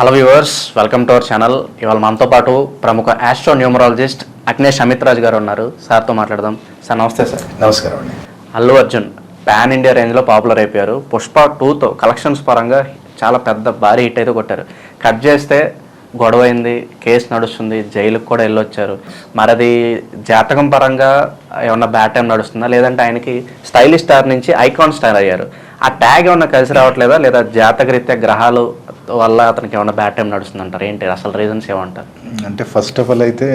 Hello viewers welcome to our channel ఇవాళ మనతో పాటు ప్రముఖ ఆస్ట్రో న్యూమరాలజిస్ట్ అగ్నేష్ అమిత్ రాజ్ గారు ఉన్నారు. సార్తో మాట్లాడదాం. సార్ నమస్తే సార్. నమస్కారం అండి. అల్లు అర్జున్ పాన్ ఇండియా రేంజ్లో పాపులర్ అయిపోయారు. పుష్ప టూతో కలెక్షన్స్ పరంగా చాలా పెద్ద భారీ హిట్ అయితే కొట్టారు. కట్ చేస్తే గొడవ అయింది కేసు నడుస్తుంది జైలుకు కూడా వెళ్ళొచ్చారు. మరి అది జాతకం పరంగా ఏమన్నా బ్యాడ్ టైం నడుస్తుందా? లేదంటే ఆయనకి స్టైలిష్ స్టార్ నుంచి ఐకాన్ స్టార్ అయ్యారు. ఆ ట్యాగ్ ఏమన్నా కలిసి రావట్లేదా? లేదా జాతకరీత్యా గ్రహాలు వల్ల అతనికి ఏమన్నా బ్యాడ్ టైం నడుస్తుందంటారు? ఏంటి? అసలు రీజన్స్ ఏమంటారు? అంటే ఫస్ట్ ఆఫ్ ఆల్ అయితే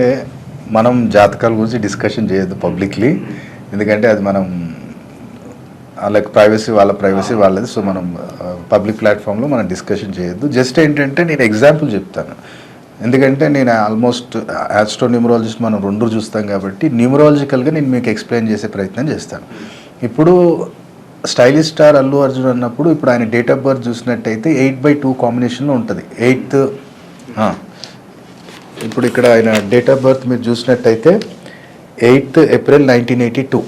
మనం జాతకాల గురించి డిస్కషన్ చేయొద్దు పబ్లిక్లీ ఎందుకంటే అది మనం వాళ్ళకి ప్రైవసీ వాళ్ళ ప్రైవసీ వాళ్ళది. సో మనం పబ్లిక్ ప్లాట్ఫామ్లో మనం డిస్కషన్ చేయొద్దు. జస్ట్ ఏంటంటే నేను ఎగ్జాంపుల్ చెప్తాను. ఎందుకంటే నేను ఆల్మోస్ట్ యాస్ట్రో న్యూమరాలజిస్ట్ మనం రెండు చూస్తాం కాబట్టి న్యూమరాలజికల్గా నేను మీకు ఎక్స్ప్లెయిన్ చేసే ప్రయత్నం చేస్తాను. ఇప్పుడు స్టైలిష్ స్టార్ అల్లు అర్జున్ అన్నప్పుడు ఇప్పుడు ఆయన డేట్ ఆఫ్ బర్త్ చూసినట్టయితే ఎయిట్ బై టూ కాంబినేషన్లో ఉంటుంది. ఎయిత్ ఇప్పుడు ఇక్కడ ఆయన డేట్ ఆఫ్ బర్త్ మీరు చూసినట్టయితే eighth April nineteen eighty two.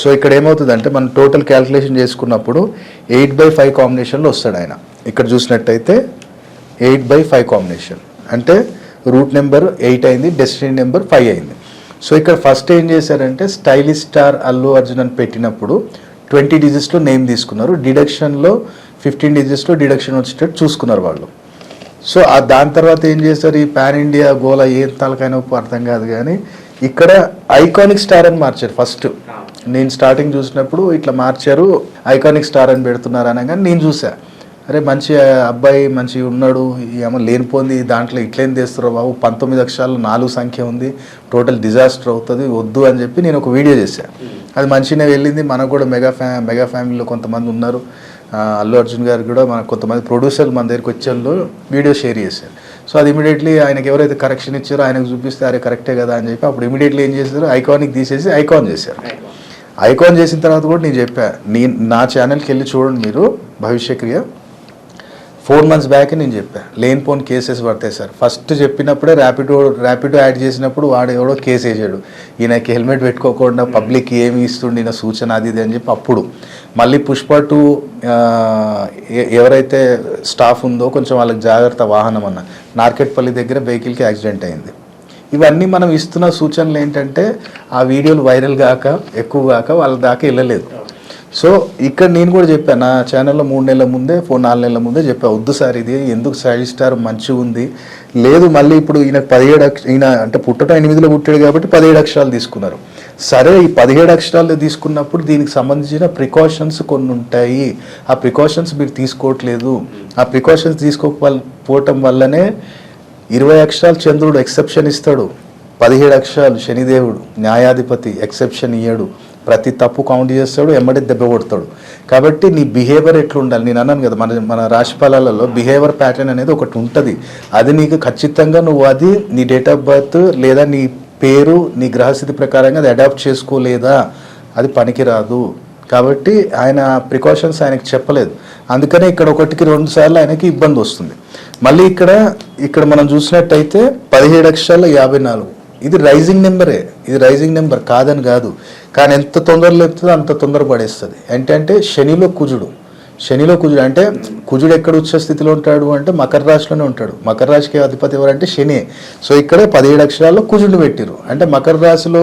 So ఇక్కడ ఏమవుతుందంటే మనం టోటల్ క్యాల్కులేషన్ చేసుకున్నప్పుడు ఎయిట్ బై ఫైవ్ కాంబినేషన్లో వస్తాడు ఆయన. ఇక్కడ చూసినట్టయితే ఎయిట్ బై ఫైవ్ కాంబినేషన్. అంటే రూట్ నెంబర్ ఎయిట్ అయింది డెస్టినీ నెంబర్ ఫైవ్ అయింది. సో ఇక్కడ ఫస్ట్ ఏం చేశారంటే స్టైలిష్ స్టార్ అల్లు అర్జున్ అని పెట్టినప్పుడు ట్వంటీ డిజిట్స్లో నేమ్ తీసుకున్నారు. డిడక్షన్లో ఫిఫ్టీన్ డిజిట్స్లో డిడక్షన్ వచ్చేటట్టు చూసుకున్నారు వాళ్ళు. సో ఆ దాని తర్వాత ఏం చేస్తారు ఈ పాన్ ఇండియా గోల ఏం తలకైనా ఉప్పు అర్థం కాదు కానీ ఇక్కడ ఐకానిక్ స్టార్ అని మార్చారు ఫస్ట్. నేను స్టార్టింగ్ చూసినప్పుడు ఇట్లా మార్చారు ఐకానిక్ స్టార్ అని పెడుతున్నారు అనగా నేను చూసా. అరే మంచి అబ్బాయి మంచి ఉన్నాడు ఏమో లేనిపోయింది దాంట్లో ఇట్లేం తీస్తారు బాబు పంతొమ్మిది అక్షరాలు నాలుగు సంఖ్య ఉంది టోటల్ డిజాస్టర్ అవుతుంది వద్దు అని చెప్పి నేను ఒక వీడియో చేశాను అది మంచిగానే వెళ్ళింది మనకు కూడా మెగా ఫ్యా మెగా ఫ్యామిలీలో కొంతమంది ఉన్నారు. అల్లు అర్జున్ గారు కూడా మన కొంతమంది ప్రొడ్యూసర్లు మన దగ్గరికి వచ్చే వాళ్ళు వీడియో షేర్ చేశారు. సో అది ఇమీడియట్లీ ఆయనకి ఎవరైతే కరెక్షన్ ఇచ్చారో ఆయనకు చూపిస్తే అరే కరెక్టే కదా అని చెప్పి అప్పుడు ఇమీడియట్లీ ఏం చేశారు? ఐకానిక్ తీసేసి ఐకాన్ చేశారు. ఐకాన్ చేసిన తర్వాత కూడా నేను చెప్పా నీ నా ఛానల్కి వెళ్ళి చూడండి మీరు భవిష్య క్రియ ఫోర్ మంత్స్ బ్యాక్ నేను చెప్పాను లేని పోన్ కేసెస్ పడతాయి సార్. ఫస్ట్ చెప్పినప్పుడే ర్యాపిడో ర్యాపిడో యాడ్ చేసినప్పుడు వాడు ఎవడో కేసు వేసాడు. ఈయనకి హెల్మెట్ పెట్టుకోకుండా పబ్లిక్ ఏమి ఇస్తుండే ఈయన సూచన అది ఇది అని చెప్పి అప్పుడు. మళ్ళీ పుష్ప టూ ఎవరైతే స్టాఫ్ ఉందో కొంచెం వాళ్ళకి జాగ్రత్త వాహనం అన్న. నార్కెట్పల్లి దగ్గర వెహికల్కి యాక్సిడెంట్ అయింది. ఇవన్నీ మనం ఇస్తున్న సూచనలు ఏంటంటే ఆ వీడియోలు వైరల్ కాక ఎక్కువ కాక వాళ్ళ దాకా వెళ్ళలేదు. సో ఇక్కడ నేను కూడా చెప్పాను నా ఛానల్లో మూడు నెలల ముందే ఫోర్ నాలుగు నెలల ముందే చెప్పా వద్దు సార్ ఇది ఎందుకు సైడ్ స్టార్ మంచిగా ఉంది. లేదు మళ్ళీ ఇప్పుడు ఈయన పదిహేడు అక్ష ఈయన అంటే పుట్టడం ఎనిమిదిలో పుట్టాడు కాబట్టి పదిహేడు అక్షరాలు తీసుకున్నారు. సరే ఈ పదిహేడు అక్షరాలు తీసుకున్నప్పుడు దీనికి సంబంధించిన ప్రికాషన్స్ కొన్ని ఉంటాయి. ఆ ప్రికాషన్స్ మీరు తీసుకోవట్లేదు. ఆ ప్రికాషన్స్ తీసుకోకపోవటం వల్లనే ఇరవై అక్షరాలు చంద్రుడు ఎక్సెప్షన్ ఇస్తాడు. పదిహేడు అక్షరాలు శనిదేవుడు న్యాయాధిపతి ఎక్సెప్షన్ ఇయ్యడు. ప్రతి తప్పు కౌంట్ చేస్తాడు ఎమ్మడి దెబ్బ కొడతాడు. కాబట్టి నీ బిహేవియర్ ఎట్లా ఉండాలి నేను అన్నాను కదా మన మన రాశిఫలాలలో బిహేవియర్ ప్యాటర్న్ అనేది ఒకటి ఉంటుంది. అది నీకు ఖచ్చితంగా నువ్వు అది నీ డేట్ ఆఫ్ బర్త్ లేదా నీ పేరు నీ గ్రహస్థితి ప్రకారంగా అది అడాప్ట్ చేసుకోలేదా? అది పనికిరాదు. కాబట్టి ఆయన ప్రికాషన్స్ ఆయనకి చెప్పలేదు. అందుకనే ఇక్కడ ఒకటికి రెండు సార్లు ఆయనకి ఇబ్బంది వస్తుంది. మళ్ళీ ఇక్కడ ఇక్కడ మనం చూసినట్టయితే పదిహేడు అక్షరాల యాభై నాలుగు. ఇది రైజింగ్ నెంబరే ఇది రైజింగ్ నెంబర్ కాదని కాదు. కానీ ఎంత తొందర లేపుతుందో అంత తొందర పడేస్తుంది. ఏంటంటే శనిలో కుజుడు. శనిలో కుజుడు అంటే కుజుడు ఎక్కడ ఉచ్చ స్థితిలో ఉంటాడు అంటే మకర రాశిలోనే ఉంటాడు. మకర రాశికి అధిపతి ఎవరంటే శని. సో ఇక్కడే పదిహేడు అక్షరాల్లో కుజుడు పెట్టిరు అంటే మకర రాశిలో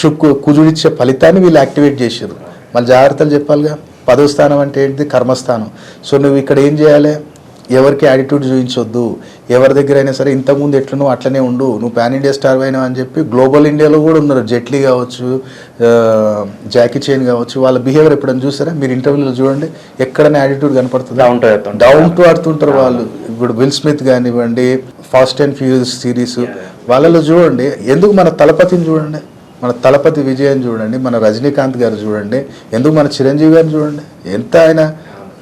శుక్కు కుజుడిచ్చే ఫలితాన్ని వీళ్ళు యాక్టివేట్ చేశారు మళ్ళీ జాగ్రత్తలు చెప్పాలిగా. పదో స్థానం అంటే ఏంటిది? కర్మస్థానం. సో నువ్వు ఇక్కడ ఏం చేయాలి? ఎవరికి యాటిట్యూడ్ చూపించొద్దు. ఎవరి దగ్గర అయినా సరే ఇంతకుముందు ఎట్లనో అట్లనే ఉండు. నువ్వు పాన్ ఇండియా స్టార్ అయినావు అని చెప్పి గ్లోబల్ ఇండియాలో కూడా ఉన్నారు. జెట్లీ కావచ్చు జాకీ చైన్ కావచ్చు వాళ్ళ బిహేవియర్ ఎప్పుడైనా చూసారా? మీరు ఇంటర్వ్యూలో చూడండి. ఎక్కడైనా యాటిట్యూడ్ కనపడుతుంది? డౌన్ టు డౌన్ టు ఆడుతుంటారు వాళ్ళు. ఇప్పుడు విల్ స్మిత్ కానివ్వండి ఫాస్ట్ అండ్ ఫ్యూరియస్ సిరీస్ వాళ్ళలో చూడండి. ఎందుకు మన తలపతిని చూడండి? మన తలపతి విజయన్ చూడండి. మన రజనీకాంత్ గారు చూడండి. ఎందుకు మన చిరంజీవి గారిని చూడండి? ఎంత ఆయన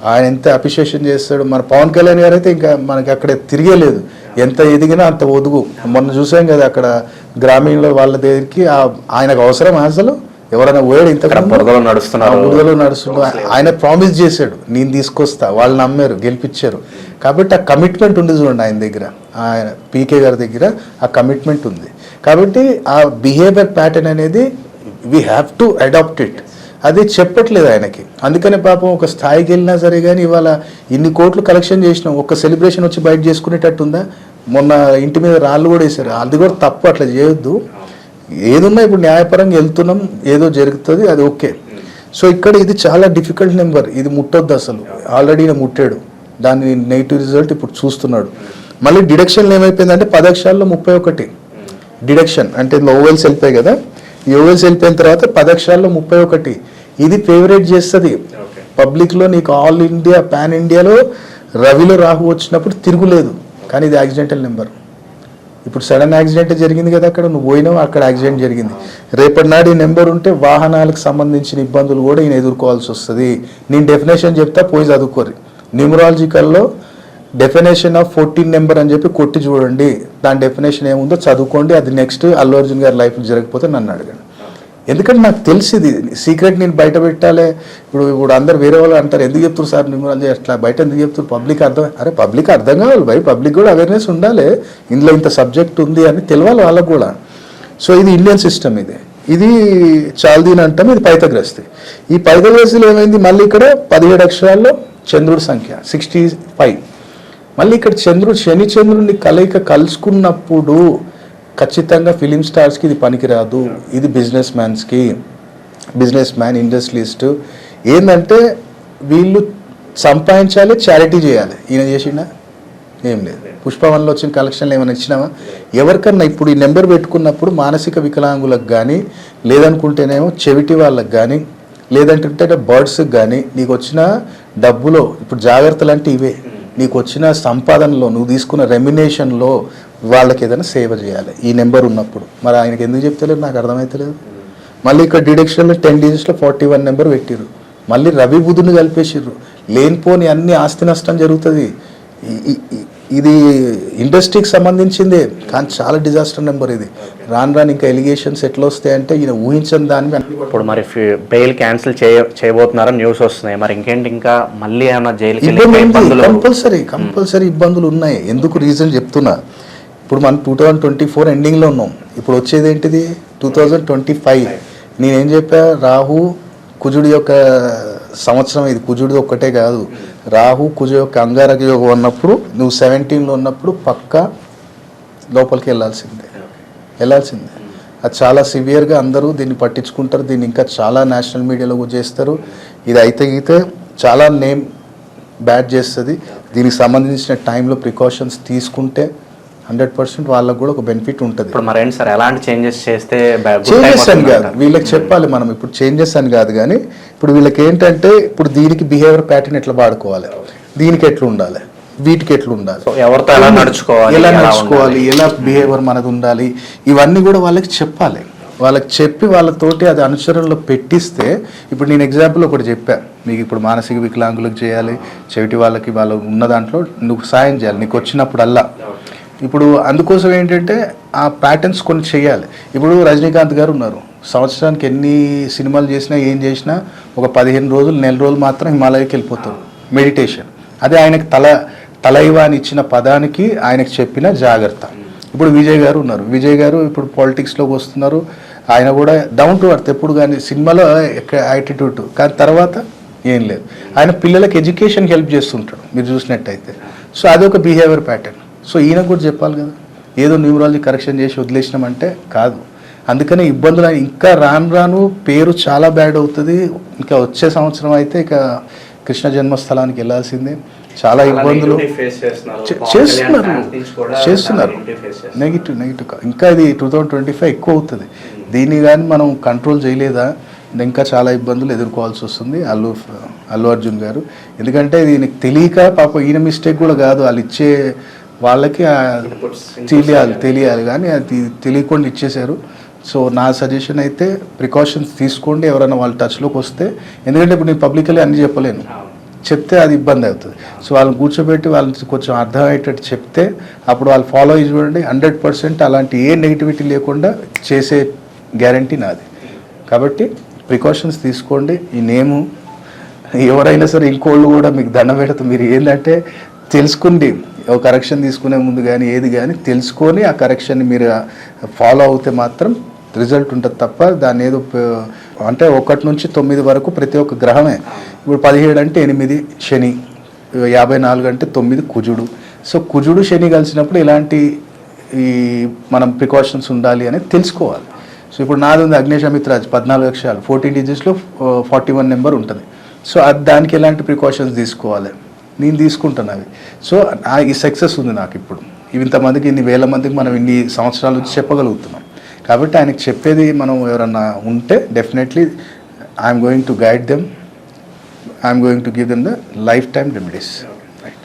ఆయన ఎంత అప్రిషియేషన్ చేస్తాడు? మన పవన్ కళ్యాణ్ గారు అయితే ఇంకా మనకి అక్కడ తిరిగేలేదు. ఎంత ఎదిగినా అంత ఒదుగు. మొన్న చూసాం కదా అక్కడ గ్రామీణలో వాళ్ళ దగ్గరికి ఆ- ఆయనకు అవసరం అసలు. ఎవరైనా పోయాడు ఇంత బురదలో నడుస్తున్నారు. బురదలో నడుస్తున్నారు ఆయన ప్రామిస్ చేశాడు. నేను తీసుకొస్తా. వాళ్ళు నమ్మారు గెలిపించారు. కాబట్టి ఆ కమిట్మెంట్ ఉంది చూడండి ఆయన దగ్గర. ఆయన పీకే గారి దగ్గర ఆ కమిట్మెంట్ ఉంది. కాబట్టి ఆ బిహేవియర్ ప్యాటర్న్ అనేది we have to adapt it అది చెప్పట్లేదు ఆయనకి. అందుకనే పాపం ఒక స్థాయికి వెళ్ళినా సరే కానీ ఇవాళ ఇన్ని కోట్లు కలెక్షన్ చేసినాం. ఒక సెలబ్రేషన్ వచ్చి బయట చేసుకునేటట్టుందా? మొన్న ఇంటి మీద రాళ్ళు కూడా వేశారు. అది కూడా తప్పు అట్లా చేయొద్దు. ఏదున్నా ఇప్పుడు న్యాయపరంగా వెళ్తున్నాం ఏదో జరుగుతుంది అది ఓకే. సో ఇక్కడ ఇది చాలా డిఫికల్ట్ నెంబర్. ఇది ముట్టొద్దు అసలు. ఆల్రెడీ ముట్టాడు. దాని నెగిటివ్ రిజల్ట్ ఇప్పుడు చూస్తున్నాడు. మళ్ళీ డిడక్షన్లు ఏమైపోయిందంటే పదక్షాల్లో ముప్పై ఒకటి. డిడక్షన్ అంటే లోవెల్స్ వెళ్ళిపోయాయి కదా? ఓవెల్స్ వెళ్ళిపోయిన తర్వాత పదక్షరాల్లో ముప్పై ఒకటి. ఇది ఫేవరెట్ చేస్తుంది. పబ్లిక్లో నీకు ఆల్ ఇండియా పాన్ ఇండియాలో రవిలో రాహు వచ్చినప్పుడు తిరుగులేదు. కానీ ఇది యాక్సిడెంటల్ నెంబర్. ఇప్పుడు సడన్ యాక్సిడెంట్ జరిగింది కదా అక్కడ నువ్వు పోయినావు అక్కడ యాక్సిడెంట్ జరిగింది. రేపటి నాడు ఈ నెంబర్ ఉంటే వాహనాలకు సంబంధించిన ఇబ్బందులు కూడా ఈయన ఎదుర్కోవాల్సి వస్తుంది. నేను డెఫినేషన్ చెప్తా పోయి చదువుకోరు న్యూమరాలజికల్లో డెఫినేషన్ ఆఫ్ ఫోర్టీన్ నెంబర్ అని చెప్పి కొట్టి చూడండి. దాని డెఫినేషన్ ఏముందో చదువుకోండి. అది నెక్స్ట్ అల్లు అర్జున్ గారి లైఫ్లో జరగకపోతే నన్ను అడగండి. ఎందుకంటే నాకు తెలిసింది సీక్రెట్ నేను బయట పెట్టాలి. ఇప్పుడు ఇప్పుడు అందరు వేరే వాళ్ళు అంటారు ఎందుకు చెప్తారు సార్ న్యూమరాలజీ అట్లా బయట ఎందుకు చెప్తారు పబ్లిక్ అర్థం అరే పబ్లిక్ అర్థం కావాలి భయ పబ్లిక్ కూడా అవేర్నెస్ ఉండాలి. ఇందులో ఇంత సబ్జెక్ట్ ఉంది అని తెలియాలి వాళ్ళకు కూడా. సో ఇది ఇండియన్ సిస్టమ్ ఇది. ఇది చాల్దీన్ అంటాం ఇది పైతగ్రస్తి ఈ పైతగ్రస్తిలో ఏమైంది? మళ్ళీ ఇక్కడ పదిహేడు అక్షరాల్లో చంద్రుడి సంఖ్య సిక్స్టీ ఫైవ్ మళ్ళీ ఇక్కడ చంద్రుడు శని చంద్రుని కలయిక కలుసుకున్నప్పుడు ఖచ్చితంగా ఫిలిం స్టార్స్కి ఇది పనికిరాదు. ఇది బిజినెస్ మ్యాన్స్కి బిజినెస్ మ్యాన్ ఇండస్ట్రియలిస్ట్ ఏంటంటే వీళ్ళు సంపాదించాలి చారిటీ చేయాలి. ఈయన చేసిండా? ఏం లేదు. పుష్పవన్లో వచ్చిన కలెక్షన్లు ఏమైనా ఇచ్చినావా? ఎవరికన్నా ఇప్పుడు ఈ నెంబర్ పెట్టుకున్నప్పుడు మానసిక వికలాంగులకు కానీ లేదనుకుంటేనేమో చెవిటి వాళ్ళకి కానీ లేదంటే బర్డ్స్కి కానీ నీకు వచ్చిన డబ్బులో ఇప్పుడు జాగ్రత్తలు అంటే ఇవే. నీకు వచ్చిన సంపాదనలో నువ్వు తీసుకున్న రెమ్యునేషన్లో వాళ్ళకి ఏదైనా సేవ చేయాలి. ఈ నెంబర్ ఉన్నప్పుడు. మరి ఆయనకి ఎందుకు చెప్తలేదు నాకు అర్థమవుతలేదు మళ్ళీ ఇక్కడ డిడక్షన్లో టెన్ డిజిట్స్లో ఫార్టీ వన్ నెంబర్ పెట్టిర్రు. మళ్ళీ రవి బుధుని కలిపేసిర్రు. లేనిపోని అన్ని ఆస్తి నష్టం జరుగుతుంది. ఇది ఇండస్ట్రీకి సంబంధించిందే కానీ చాలా డిజాస్టర్ నెంబర్ ఇది. రాను రాను ఇంకా ఎలిగేషన్స్ ఎట్లా వస్తాయంటే ఈయన ఊహించని దాన్ని అన్ని ఇప్పుడు మరి బెయిల్ క్యాన్సిల్ చేయ చేయబోతున్నారని న్యూస్ వస్తున్నాయి. మరి ఇంకేంటి ఇంకా మళ్ళీ ఉంది ఇబ్బందులు కంపల్సరీ కంపల్సరీ ఇబ్బందులు ఉన్నాయి. ఎందుకు రీజన్ చెప్తున్నా? ఇప్పుడు మనం టూ థౌజండ్ ట్వంటీ ఫోర్ ఎండింగ్లో ఉన్నాం. ఇప్పుడు వచ్చేది ఏంటిది? టూ థౌజండ్ ట్వంటీ ఫైవ్ నేనేం చెప్పా? రాహు కుజుడి యొక్క సంవత్సరం ఇది. కుజుడి ఒక్కటే కాదు. రాహు కుజు యొక్క అంగారక యోగం ఉన్నప్పుడు నువ్వు సెవెంటీన్లో ఉన్నప్పుడు పక్కా లోపలికి వెళ్ళాల్సిందే. వెళ్ళాల్సిందే. అది చాలా సివియర్గా అందరూ దీన్ని పట్టించుకుంటారు. దీన్ని ఇంకా చాలా నేషనల్ మీడియాలో చేస్తారు. ఇది అయితే అయితే చాలా నేమ్ బ్యాడ్ చేస్తుంది. దీనికి సంబంధించిన టైంలో ప్రికాషన్స్ తీసుకుంటే హండ్రెడ్ పర్సెంట్ వాళ్ళకు కూడా ఒక బెనిఫిట్ ఉంటుంది. ఇప్పుడు సార్? ఎలాంటి చేంజెస్ చేస్తే చేంజెస్ అని కాదు? వీళ్ళకి చెప్పాలి మనం ఇప్పుడు చేంజెస్ అని కాదు కానీ ఇప్పుడు వీళ్ళకి ఏంటంటే ఇప్పుడు దీనికి బిహేవియర్ ప్యాటర్న్ ఎట్లా వాడుకోవాలి? దీనికి ఎట్లా ఉండాలి? వీటికి ఎట్లా ఉండాలి? ఎవరితో ఎలా నడుచుకోవాలి? ఎలా నడుచుకోవాలి? ఎలా బిహేవియర్ మనది ఉండాలి? ఇవన్నీ కూడా వాళ్ళకి చెప్పాలి. వాళ్ళకి చెప్పి వాళ్ళతోటి అది అనుసరణలో పెట్టిస్తే ఇప్పుడు నేను ఎగ్జాంపుల్ ఒకటి చెప్పా. మీకు ఇప్పుడు మానసిక వికలాంగులకు చేయాలి చెవిటి వాళ్ళకి వాళ్ళు ఉన్న దాంట్లో నువ్వు సాయం చేయాలి. నీకు వచ్చినప్పుడల్లా. ఇప్పుడు అందుకోసం ఏంటంటే ఆ ప్యాటర్న్స్ కొన్ని చేయాలి. ఇప్పుడు రజనీకాంత్ గారు ఉన్నారు. సంవత్సరానికి ఎన్ని సినిమాలు చేసినా ఏం చేసినా ఒక పదిహేను రోజులు నెల రోజులు మాత్రం హిమాలయకి వెళ్ళిపోతారు. మెడిటేషన్ అదే ఆయనకు తల తలైవ అని ఇచ్చిన పదానికి ఆయనకు చెప్పిన జాగ్రత్త. ఇప్పుడు విజయ్ గారు ఉన్నారు. విజయ్ గారు ఇప్పుడు పాలిటిక్స్లోకి వస్తున్నారు. ఆయన కూడా డౌన్ టు అర్త్ ఎప్పుడు కానీ సినిమాలో యాటిట్యూడ్ కానీ తర్వాత ఏం లేదు. ఆయన పిల్లలకి ఎడ్యుకేషన్ హెల్ప్ చేస్తుంటాడు. మీరు చూసినట్టయితే. సో అదొక బిహేవియర్ ప్యాటర్న్ సో ఈయన కూడా చెప్పాలి కదా. ఏదో న్యూమరాలజీ కరెక్షన్ చేసి వదిలేసినామంటే కాదు. అందుకనే ఇబ్బందులు ఇంకా రాను రాను పేరు చాలా బ్యాడ్ అవుతుంది. ఇంకా వచ్చే సంవత్సరం అయితే ఇక కృష్ణ జన్మస్థలానికి వెళ్ళాల్సిందే. చాలా ఇబ్బందులు. చేస్తున్నారు. చేస్తున్నారు. నెగిటివ్ నెగిటివ్ ఇంకా ఇది టూ థౌజండ్ ట్వంటీ ఫైవ్ ఎక్కువ అవుతుంది. దీన్ని కానీ మనం కంట్రోల్ చేయలేదా? ఇంకా చాలా ఇబ్బందులు ఎదుర్కోవాల్సి వస్తుంది. అల్లు అల్లు అర్జున్ గారు. ఎందుకంటే దీనికి తెలియక పాప ఈయన మిస్టేక్ కూడా కాదు. వాళ్ళు ఇచ్చే వాళ్ళకి తెలియాలి తెలియాలి. కానీ అది తెలియకుండా ఇచ్చేశారు. సో నా సజెషన్ అయితే ప్రికాషన్స్ తీసుకోండి ఎవరైనా వాళ్ళ టచ్లోకి వస్తే. ఎందుకంటే ఇప్పుడు నేను పబ్లికలీ అన్ని చెప్పలేను. చెప్తే అది ఇబ్బంది అవుతుంది. సో వాళ్ళని కూర్చోబెట్టి వాళ్ళని కొంచెం అర్థమయ్యేటట్టు చెప్తే అప్పుడు వాళ్ళు ఫాలో అయ్యి చూడండి. హండ్రెడ్ పర్సెంట్ అలాంటి ఏ నెగిటివిటీ లేకుండా చేసే గ్యారంటీ నాది. కాబట్టి ప్రికాషన్స్ తీసుకోండి. ఈ నేము ఎవరైనా సరే ఇంకోళ్ళు కూడా మీకు దండం పెడతాం. మీరు ఏంటంటే తెలుసుకుండి ఒక కరెక్షన్ తీసుకునే ముందు కానీ ఏది కానీ తెలుసుకొని ఆ కరెక్షన్ని మీరు ఫాలో అవుతే మాత్రం రిజల్ట్ ఉంటుంది తప్ప దాని ఏదో అంటే ఒకటి నుంచి తొమ్మిది వరకు ప్రతి ఒక్క గ్రహమే. ఇప్పుడు పదిహేడు అంటే ఎనిమిది శని యాభై నాలుగు అంటే తొమ్మిది కుజుడు. సో కుజుడు శని కలిసినప్పుడు ఇలాంటి ఈ మనం ప్రికాషన్స్ ఉండాలి అనేది తెలుసుకోవాలి. సో ఇప్పుడు నాది ఉంది అగ్నేశమిత్రాజ్ పద్నాలుగు అక్షరాలు. ఫోర్టీన్ డిజిట్స్లో ఫార్టీ వన్ నెంబర్ ఉంటుంది. సో అది దానికి ఎలాంటి ప్రికాషన్స్ తీసుకోవాలి? నేను తీసుకుంటాను అవి. సో ఆ- ఈ సక్సెస్ ఉంది నాకు ఇప్పుడు. ఇంతమందికి ఇన్ని వేల మందికి మనం ఇన్ని సంవత్సరాల నుంచి చెప్పగలుగుతున్నాం. కాబట్టి ఆయనకి చెప్పేది మనం ఎవరన్నా ఉంటే definitely I'm going to guide them I'm going to give them the lifetime remedies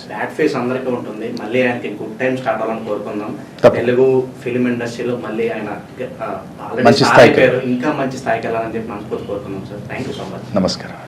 bad phase అందరికీ ఉంటుంది. మళ్ళీ ఆయనకి గుడ్ టైం స్టార్ట్ అవ్వాలని కోరుకుందాం. తెలుగు ఫిలిం ఇండస్ట్రీలో మళ్ళీ ఆయన మంచి. అయిపోయారు. ఇంకా మంచి స్థాయికి వెళ్ళాలని చెప్పి మనస్ఫూర్తి కోరుకుందాం sir thank you so much నమస్కారం.